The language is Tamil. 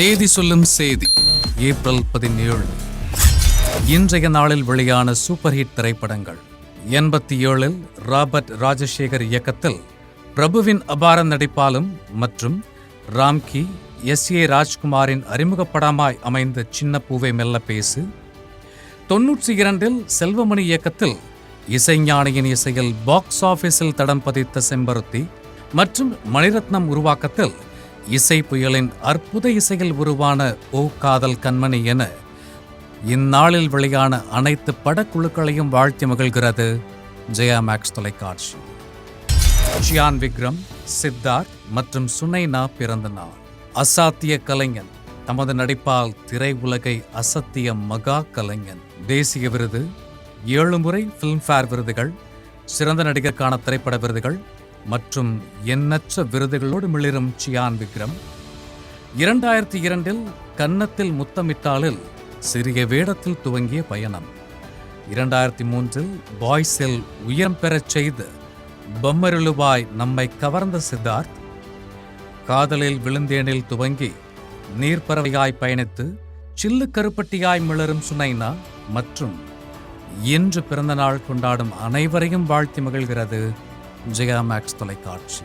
தேதி சொல்லும் செய்தி ஏப்ரல் பதினேழு. இன்றைய நாளில் வெளியான சூப்பர் ஹிட் திரைப்படங்கள் எண்பத்தி ஏழில் ராபர்ட் ராஜசேகர் இயக்கத்தில் பிரபுவின் அபார நடிப்பாலும் மற்றும் ராம்கி எஸ். ஏ. ராஜ்குமாரின் அறிமுகப்படமாய் அமைந்த சின்ன பூவை மெல்ல பேசு. தொன்னூற்றி இரண்டில் செல்வமணி இயக்கத்தில் இசைஞானியின் இசையில் பாக்ஸ் ஆஃபீஸில் தடம் பதித்த செம்பருத்தி மற்றும் மணிரத்னம் உருவாக்கத்தில் இசை புயலின் அற்புத இசையில் உருவான ஓ காதல் கண்மணி என இந்நாளில் வெளியான அனைத்து படக்குழுக்களையும் வாழ்த்தி மகிழ்கிறது ஜெயா மேக்ஸ் தொலைக்காட்சி. ஷியான் விக்ரம் சித்தார்த் மற்றும் சுனைனா பிறந்த நாள் அசாத்திய கலைஞன் தமது நடிப்பால் திரை உலகை அசத்திய மகா கலைஞன். தேசிய விருது ஏழு முறை ஃபிலிம்ஃபேர் விருதுகள் சிறந்த நடிகருக்கான திரைப்பட விருதுகள் மற்றும் எண்ணற்ற விருதுகளோடு மிளிரும் சியான் விக்ரம். இரண்டாயிரத்தி இரண்டில் கன்னத்தில் முத்தமிட்டாலில் சிறிய வேடத்தில் துவங்கிய பயணம். இரண்டாயிரத்தி மூன்றில் பாய்ஸில் உயரம் பெறச் செய்து பொம்மருளுவாய் நம்மை கவர்ந்த சித்தார்த். காதலில் விழுந்தேனில் துவங்கி நீர்ப்பறவையாய் பயணித்து சில்லு கருப்பட்டியாய் மிளரும் சுனைனா மற்றும் இன்று பிறந்த நாள் கொண்டாடும் அனைவரையும் வாழ்த்தி மகிழ்கிறது ஜெயா மேக்ஸ் தொலைக்காட்சி.